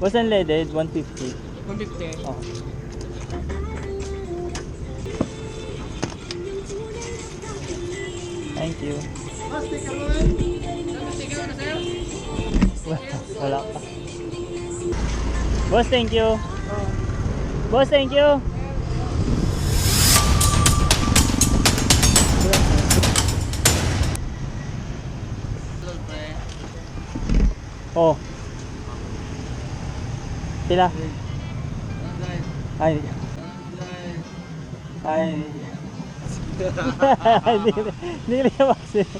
Was unleaded, 150. 150. Oh. Thank you. Wala, wala pa. Boss, thank you. Boss, thank you. Oh. Pila? Ay. Ay. Hindi hindi rin kasi. Wala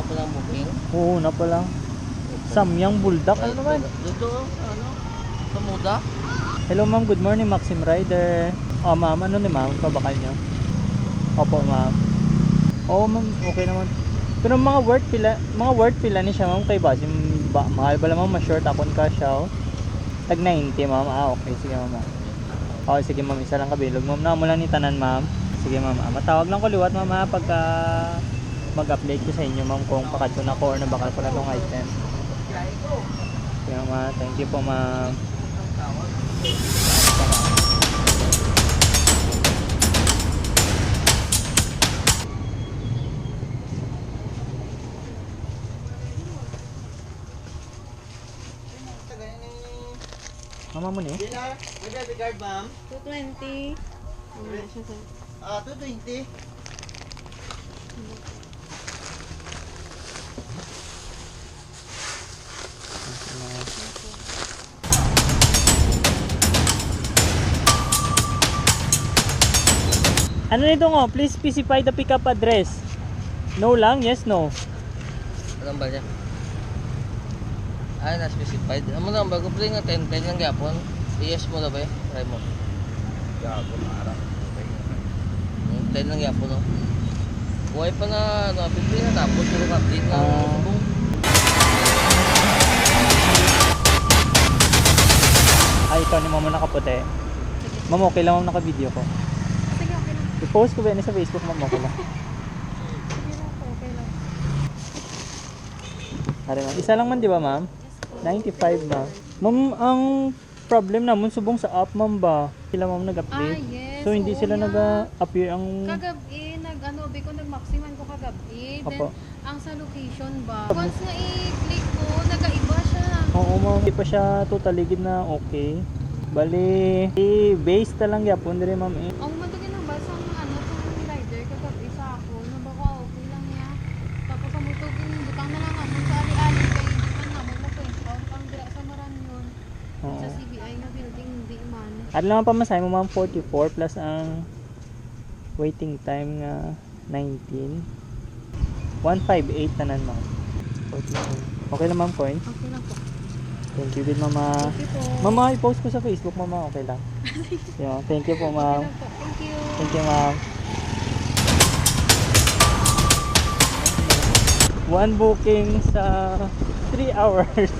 pa lang booking. Oo na pala. Samyang buldak. Ano naman? Dito, ano? Sa muda? Hello ma'am, good morning Maxim Rider. Oh ma'am, ano ni ma'am? Pabakal niyo? Opo ma'am. Oo ma'am, okay naman. Pero mga worth pila, mga worth pila ni siya ma'am kay Basim. Ba, mahal ba naman ma-short akon ka siya oh. Tag 90 ma'am. Ah, okay. Sige ma'am. Okay, sige ma'am. Isa lang kabilog. Ma'am, na mo lang ni tanan ma'am. Sige ma'am. Ah, matawag lang ko liwat ma'am ha, pagka mag-update ko sa inyo ma'am kung pakadto na ko or nabakal ko na tong item. Sige ma'am. Thank you po ma'am. Mama mo ni? Dinar, magkano card ma'am? 220. Wala siya sa... Ah, 220. Ano nito ngo? Please specify the pickup address. No lang? Yes, no. Alam ba niya? Ay, na-specified. Amo lang, bago rin nga 10-10 ng gapon. Yes mo na ba eh? Try mo. Gago, marang. Hmm, 10 ng gapon, no? Buhay pa na, ano, bibili na tapos puro update na. Ah. subong. Ay, ikaw ni mama nakaputi. Ma'am, okay lang ma'am naka-video ko. Sige, okay lang. I-post ko ba yan sa Facebook, ma'am? Okay lang. Sige lang po, okay lang. Ari, ma'am. Isa lang man, di ba, ma'am? 95, ma'am. Ma'am, ang problem naman subong sa app, ma'am ba? Sila, ma'am, Ah, nag-update. yes. So, hindi oo sila nga. nag-appear ang... Kagabi, nag ano, bi ko nag-maximan ko kagabi. Then, Apo. ang sa location ba, once nga i-click ko, nagaiba siya. Oo, ma'am. Hindi pa siya totally gid na okay. Bali, i-base ta lang yapon dire, ma'am. Eh. Ang matugin ng basa ng ano, itong rider kagabi sa ako, na baka okay lang niya. Tapos ang mutugin, butang na lang ako sa ali-ali, kaya hindi man naman mo point out, ang dira sa Maranyon. Oo. Sa CBI nga building, hindi man. At lang ang pamasahe mo, ma'am, 44 plus ang waiting time nga 19. 158 tanan, ma'am. 44. Okay na, ma'am, point. Okay lang po. Thank you, good, mama. Thank you po. Mama, i-post ko sa Facebook, mama. Okay lang. yeah, thank you po, ma'am. lang. Thank you. Thank you, ma'am. One booking sa 3 hours.